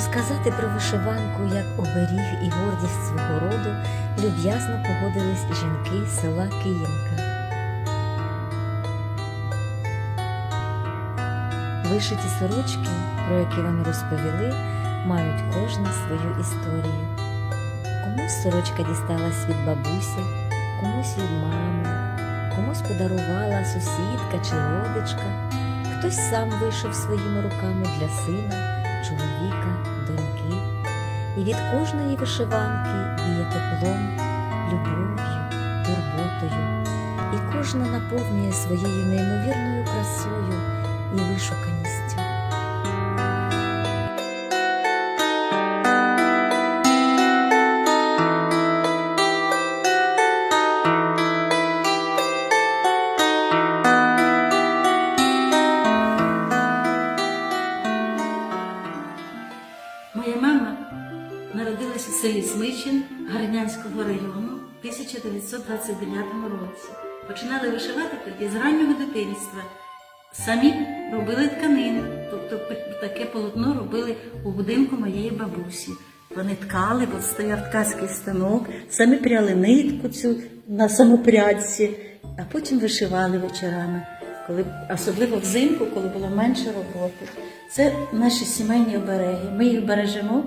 Розказати про вишиванку як оберіг і гордість свого роду люб'язно погодились жінки села Київка. Вишиті сорочки, про які вони розповіли, мають кожна свою історію. Комусь сорочка дісталась від бабусі, комусь від мами, комусь подарувала сусідка чи родичка, хтось сам вийшов своїми руками для сина, чоловіка, доньки. І від кожної вишиванки віє теплом, любов'ю, турботою, і кожна наповнює своєю неймовірною красою і вишуканістю. 1929 році. Починали вишивати тоді з раннього дитинства. Самі робили тканини, тобто таке полотно робили у будинку моєї бабусі. Вони ткали, бо стояв ткацький станок, самі пряли нитку цю на самопрядці, а потім вишивали вечорами, коли, особливо взимку, коли було менше роботи. Це наші сімейні обереги. Ми їх бережемо,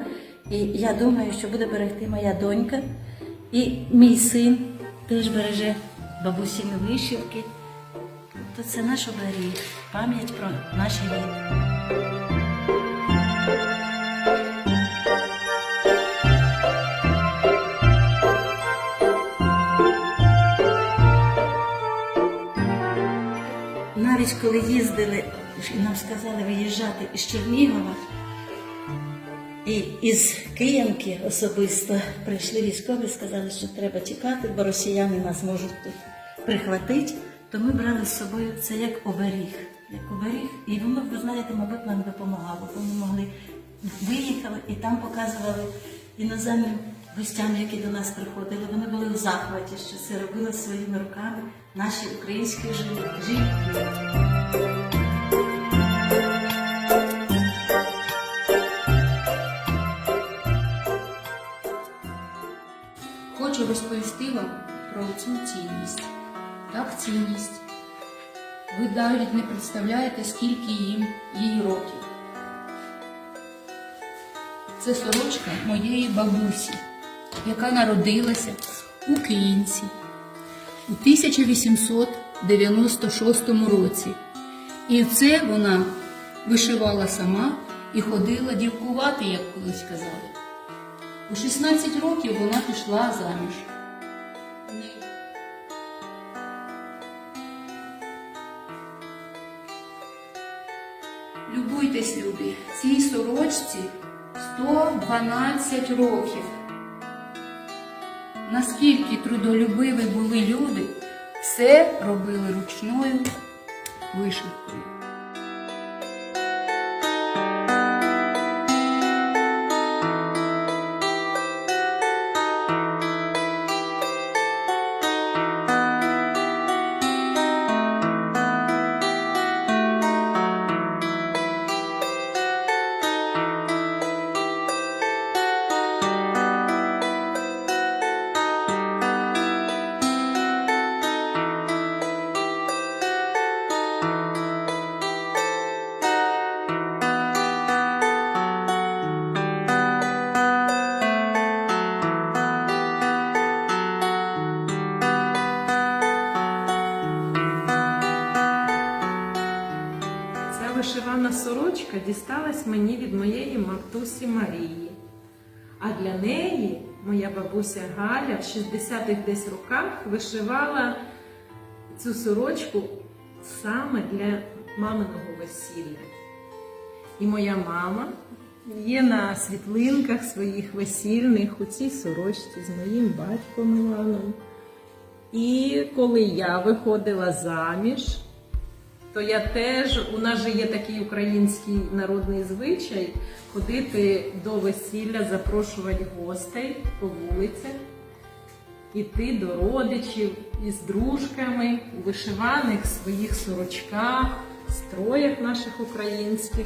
і я думаю, що буде берегти моя донька. І мій син теж береже бабусіни вишивки. Тобто це наш оберіг, пам'ять про наші рід. Навіть коли їздили, і нам сказали виїжджати із Чернігова, і із Киянки особисто прийшли військові, сказали, що треба тікати, бо росіяни нас можуть тут прихватити. То ми брали з собою це як оберіг. Як оберіг. І воно, ви знаєте, мабуть, нам допомагало. Бо ми могли виїхали і там показували іноземним гостям, які до нас приходили. Вони були в захваті, що це робили своїми руками наші українські жінки. Про цю цінність. Так, цінність. Ви навіть не представляєте, скільки їм їй років. Це сорочка моєї бабусі, яка народилася у Київці у 1896 році. І це вона вишивала сама і ходила дівкувати, як колись казали. У 16 років вона пішла заміж. Сорочці 112 років. Наскільки трудолюбиві були люди, все робили ручною вишивкою. Дісталась мені від моєї матусі Марії. А для неї моя бабуся Галя в 60-х десь роках вишивала цю сорочку саме для маминого весілля. І моя мама є на світлинках своїх весільних у цій сорочці з моїм батьком Іваном. І коли я виходила заміж, то я теж, у нас же є такий український народний звичай ходити до весілля, запрошувати гостей по вулицях, іти до родичів із дружками у вишиваних своїх сорочках, строях наших українських.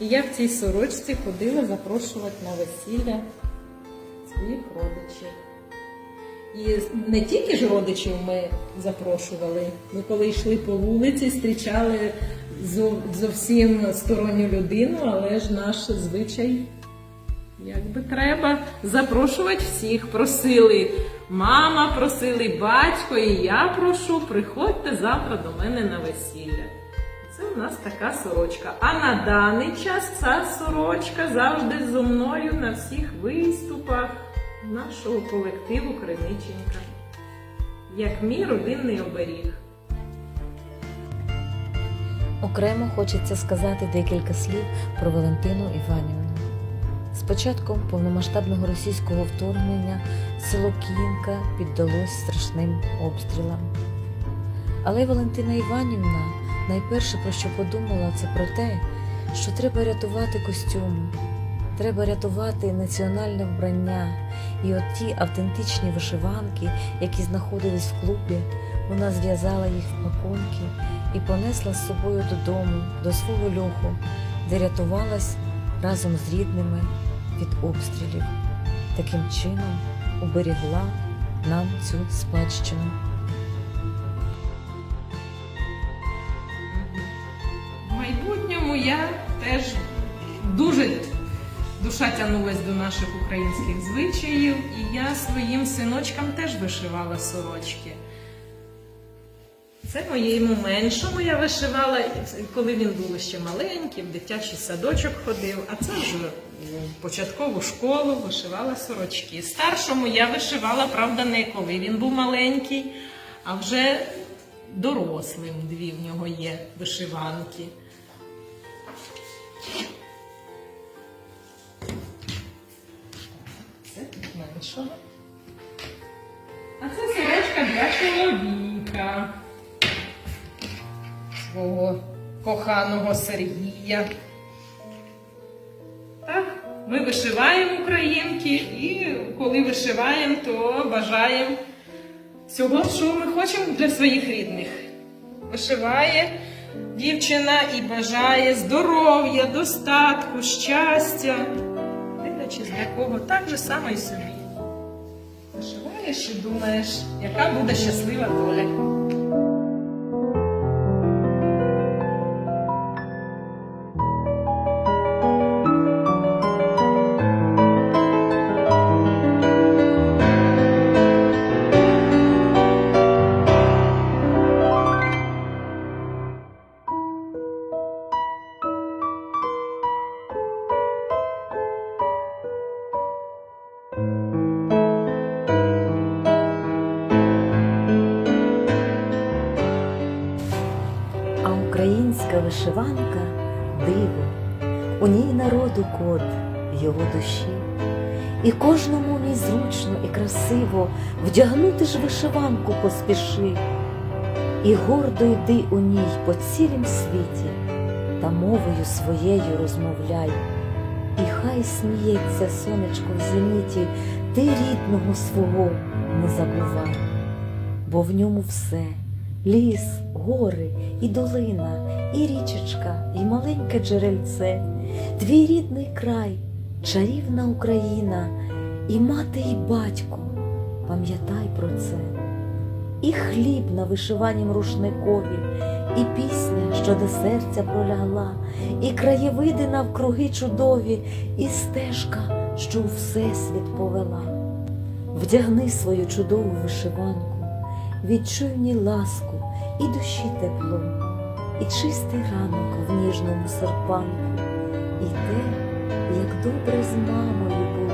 І я в цій сорочці ходила запрошувати на весілля своїх родичів. І не тільки ж родичів ми запрошували. Ми коли йшли по вулиці, зустрічали зовсім сторонню людину, але ж наш звичай Якби треба запрошувати всіх. Просили мама, просили батько, і я прошу, приходьте завтра до мене на весілля. Це у нас така сорочка. А на даний час ця сорочка завжди зо мною на всіх виступах нашого колективу Криниченька. Як мій родинний оберіг. Окремо хочеться сказати декілька слів про Валентину Іванівну. З початком повномасштабного російського вторгнення село Київка піддалось страшним обстрілам. Але Валентина Іванівна найперше про що подумала, це про те, що треба рятувати костюм, треба рятувати національне вбрання. І от ті автентичні вишиванки, які знаходились в клубі, вона зв'язала їх в пакунки і понесла з собою додому, до свого льоху, де рятувалась разом з рідними від обстрілів. Таким чином уберігла нам цю спадщину. В майбутньому я теж дуже душа тягнулась до наших українських звичаїв, і я своїм синочкам теж вишивала сорочки. Це моєму меншому я вишивала, коли він був ще маленький, в дитячий садочок ходив, а це вже в початкову школу вишивала сорочки. Старшому я вишивала, правда, не коли він був маленький, а вже дорослим дві в нього є вишиванки. Тут. А це сорочка для чоловіка. Свого коханого Сергія. Так, ми вишиваємо українки, і коли вишиваємо, то бажаємо всього, що ми хочемо для своїх рідних. Вишиває дівчина і бажає здоров'я, достатку, щастя. Дивлячись для кого, так же само і собі. Вишиваєш і думаєш, яка буде щаслива доля. Українська вишиванка диво, у ній народу код його душі. І кожному в ній зручно і красиво вдягнути ж вишиванку поспіши, і гордо йди у ній по цілім світі, та мовою своєю розмовляй. І хай сміється сонечко в зеніті, ти рідного свого не забувай, бо в ньому все ліс, гори і долина, і річечка, і маленьке джерельце, твій рідний край, чарівна Україна, і мати, і батько, пам'ятай про це, і хліб на вишиванім рушникові, і пісня, що до серця пролягла, і краєвиди навкруги чудові, і стежка, що у всесвіт повела. Вдягни свою чудову вишиванку, відчуй мені ласку і душі тепло, і чистий ранок в ніжному серпанку, і те, як добре з мамою було.